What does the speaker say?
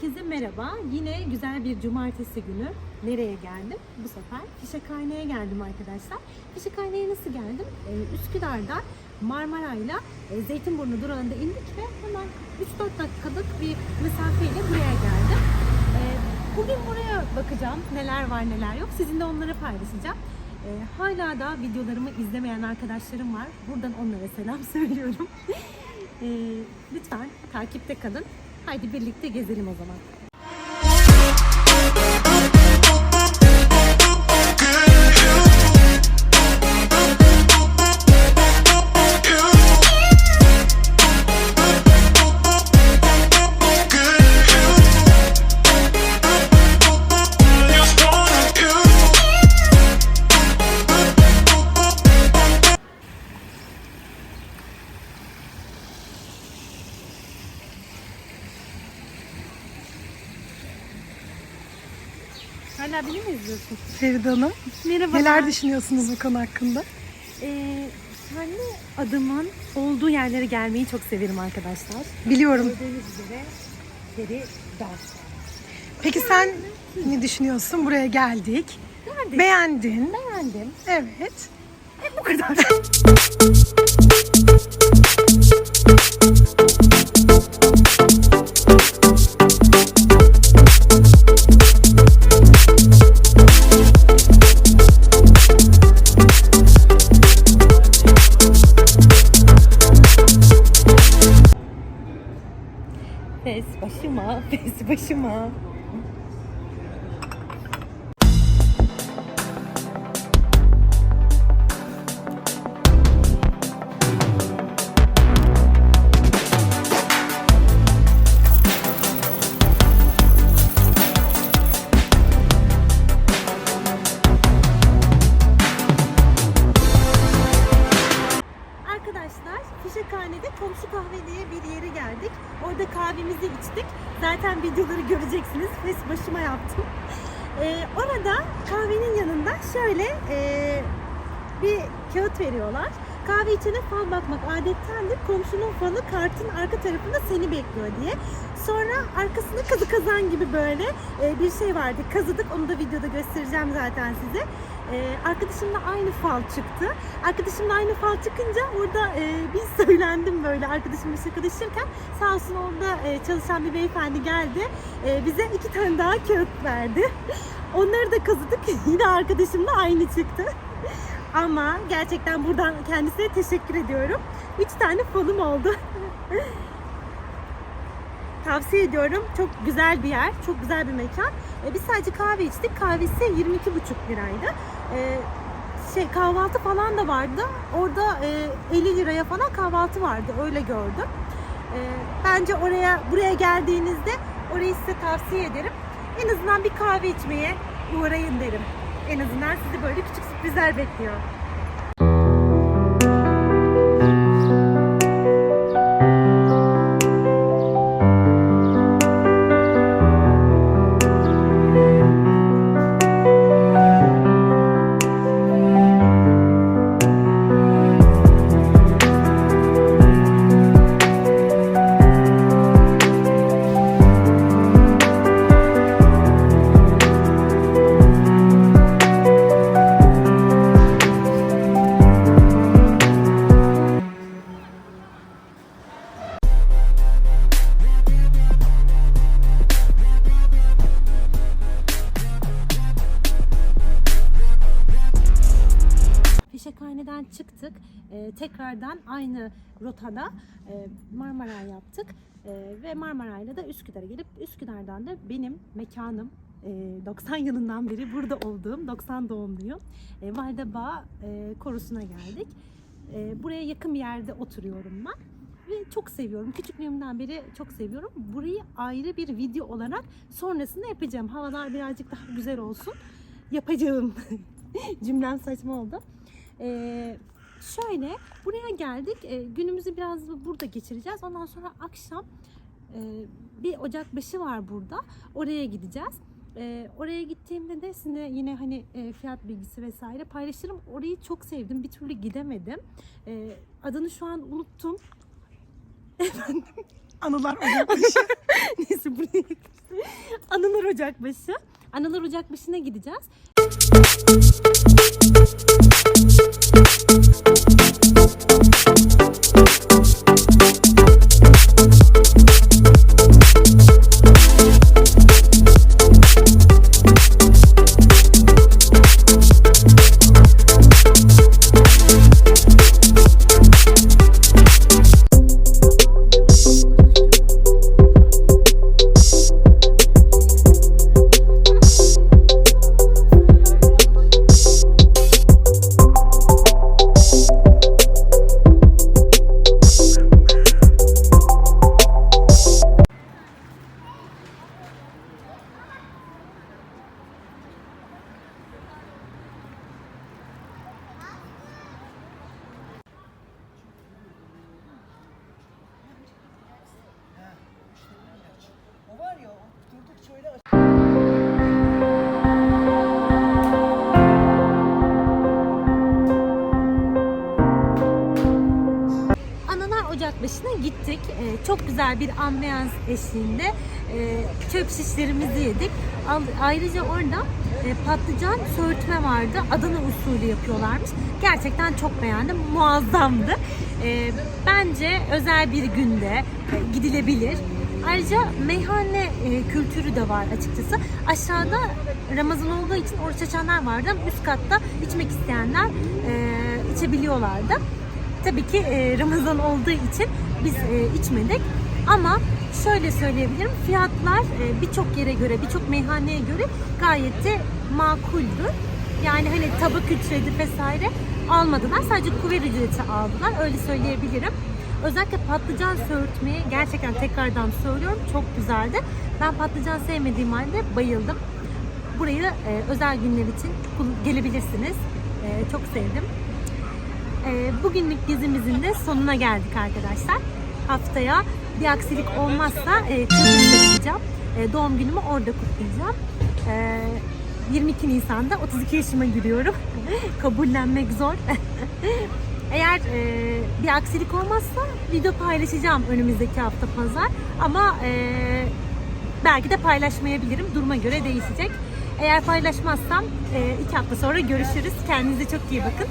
Herkese merhaba. Yine güzel bir cumartesi günü nereye geldim? Bu sefer Fişekhane'ye geldim arkadaşlar. Fişekhane'ye nasıl geldim? Ee, Üsküdar'dan Marmaray'la e, Zeytinburnu durağında indik ve hemen 3-4 dakikalık bir mesafeyle buraya geldim. Ee, bugün buraya bakacağım. Neler var neler yok. Sizinle onları paylaşacağım. Ee, hala da videolarımı izlemeyen arkadaşlarım var. Buradan onlara selam söylüyorum. Ee, lütfen takipte kalın. Haydi birlikte gezelim o zaman. Hala beni mi izliyorsun? Feride Hanım, Merhaba. neler düşünüyorsunuz bu konu hakkında? Ee, kendi adımın olduğu yerlere gelmeyi çok severim arkadaşlar. Biliyorum. Gördüğünüz üzere Feri Dağ. Peki sen ne düşünüyorsun? Buraya geldik. Geldik. Beğendin. Beğendim. Evet. Bu kadar. başıma, fes başıma. Fişekhane'de komşu kahve diye bir yere geldik. Orada kahvemizi içtik. Zaten videoları göreceksiniz. Fes başıma yaptım. Ee, orada kahvenin yanında şöyle e, bir kağıt veriyorlar. Kahve içene fal bakmak adettendir. Komşunun falı kartın arka tarafında seni bekliyor diye. Sonra arkasında kazı kazan gibi böyle e, bir şey vardı. Kazıdık onu da videoda göstereceğim zaten size. E, arkadaşımla aynı fal çıktı. Arkadaşımla aynı fal çıkınca orada e, bir söylendim böyle arkadaşımla şakalaşırken. Sağ olsun orada e, çalışan bir beyefendi geldi. E, bize iki tane daha kağıt verdi. Onları da kazıdık. Yine arkadaşımla aynı çıktı. Ama gerçekten buradan kendisine teşekkür ediyorum. Üç tane falım oldu. Tavsiye ediyorum. Çok güzel bir yer. Çok güzel bir mekan. E, biz sadece kahve içtik. Kahvesi 22,5 liraydı. E, şey kahvaltı falan da vardı. Orada e, 50 liraya falan kahvaltı vardı. Öyle gördüm. E, bence oraya buraya geldiğinizde orayı size tavsiye ederim. En azından bir kahve içmeye uğrayın derim. En azından sizi böyle küçük sürprizler bekliyor. Fişekhane'den çıktık. Ee, tekrardan aynı rotada e, Marmara yaptık. Ee, ve Marmaray'la da Üsküdar'a gelip Üsküdar'dan da benim mekanım e, 90 yılından beri burada olduğum 90 doğumluyum. E, Validebağ e, korusuna geldik. E, buraya yakın bir yerde oturuyorum ben. Ve çok seviyorum. Küçüklüğümden beri çok seviyorum. Burayı ayrı bir video olarak sonrasında yapacağım. Havalar birazcık daha güzel olsun. Yapacağım. Cümlem saçma oldu. Ee, şöyle buraya geldik. Ee, günümüzü biraz burada geçireceğiz. Ondan sonra akşam e, bir ocakbaşı var burada. Oraya gideceğiz. Ee, oraya gittiğimde de sizinle yine hani e, fiyat bilgisi vesaire paylaşırım. Orayı çok sevdim. Bir türlü gidemedim. Ee, adını şu an unuttum. Anılar ocakbaşı. Neyse buraya. Anılar Ocakbaşı. Anılar Ocakbaşı'na gideceğiz. Çok güzel bir ambiyans eşliğinde e, çöp şişlerimizi yedik. Ayrıca orada e, patlıcan söğütme vardı. Adana usulü yapıyorlarmış. Gerçekten çok beğendim. Muazzamdı. E, bence özel bir günde e, gidilebilir. Ayrıca meyhane e, kültürü de var açıkçası. Aşağıda Ramazan olduğu için oruç açanlar vardı. Üst katta içmek isteyenler e, içebiliyorlardı. Tabii ki e, Ramazan olduğu için biz e, içmedik. Ama şöyle söyleyebilirim. Fiyatlar e, birçok yere göre, birçok meyhaneye göre gayet de makuldü. Yani hani tabak ücreti vesaire almadılar. Sadece kuver ücreti aldılar. Öyle söyleyebilirim. Özellikle patlıcan söğürtmeyi gerçekten tekrardan söylüyorum. Çok güzeldi. Ben patlıcan sevmediğim halde bayıldım. Burayı e, özel günler için gelebilirsiniz. E, çok sevdim. Ee, bugünlük gezimizin de sonuna geldik arkadaşlar. Haftaya bir aksilik olmazsa e, Kıbrıs'a gideceğim. E, doğum günümü orada kutlayacağım. E, 22 Nisan'da 32 yaşıma giriyorum. Kabullenmek zor. Eğer e, bir aksilik olmazsa video paylaşacağım önümüzdeki hafta pazar. Ama e, belki de paylaşmayabilirim. Duruma göre değişecek. Eğer paylaşmazsam e, iki hafta sonra görüşürüz. Kendinize çok iyi bakın.